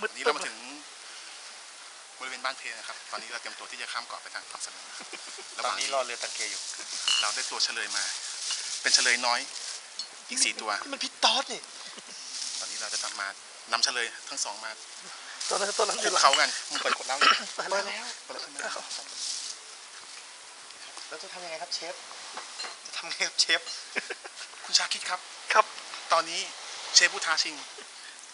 มืดนี่ตึ๊เราบมาถึงบริเวณบ้านเพนะครับ ตอนนี้เราเตรียมตัวที่จะข้ามเกาะไปทางฝั่งสนุนระหตอนว่างนี้นี้รอเรือตังเกอยู่ เราได้ตัวเฉลยมา เป็นเฉลยน้อยอีกสี่ตัวนี่มันพี่ต๊อดนี่ ตอนนี้เราจะทำมานำเฉลยทั้งสองมาตัวนั้นตัวนั้นอคุยู่กหลังเขากันมึงเปิดขวดเหล้าอยู่ไปมาแล้วแล้วเปิดแล้วขึ้นมาแล้วจะทำยังไงครับเชฟ จะทำไงครับเชฟ คุณชาคิดครับ ครับ ตอนนี้เชฟผู้ท้าชิง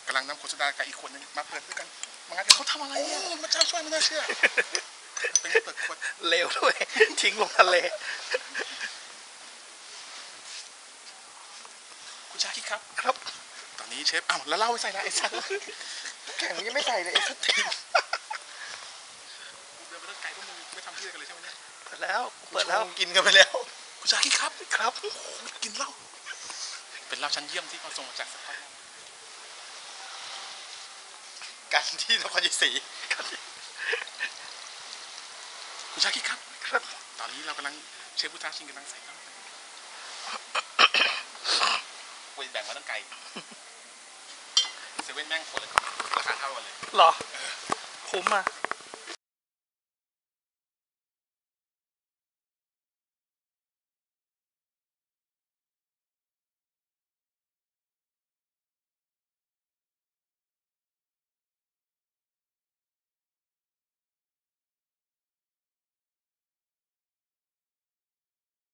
กำลังนำขวดโซดากับอีกขวดหนึงมาเปิดด้วยกันมางัดกันเขาทำอะไรเนี่ยพระเจ้าช่วยไม่น่าเชื่อเป็นเปิดขวดเร็วด้วย ทิ้งลงทะเล คุณชาคิดครับ ครับ ตอนนี้เชฟอ้าวแล้วเหล่าไม่ใส่ละไอ้สัตว์แข่งยังไม่ใส่เลยไอ้สัตว์กูเดินไปตั้งไกลพวกมึงไม่ทำที่อะไรกันเลยใช่ไหมเนี่ยเปิดแล้ว เปิดแล้ว กินกันไปแล้ว คุณชาคิดครับ ครับโอ้โหกินเหล้าเป็นเหล้าชั้นเยี่ยมที่เขาส่งมาจากสกอตแลนด์ กันที่นครชัยศรีคุณชาคิดครับครับ ตอนนี้เรากำลังเชฟผู้ท้าชิงกำลังใส่เหล้าไปคุยแบ่งมาตั้งไกลเซเว่นแม่งคนละราคาเท่ากันเลย เหรอ คุ้มอะ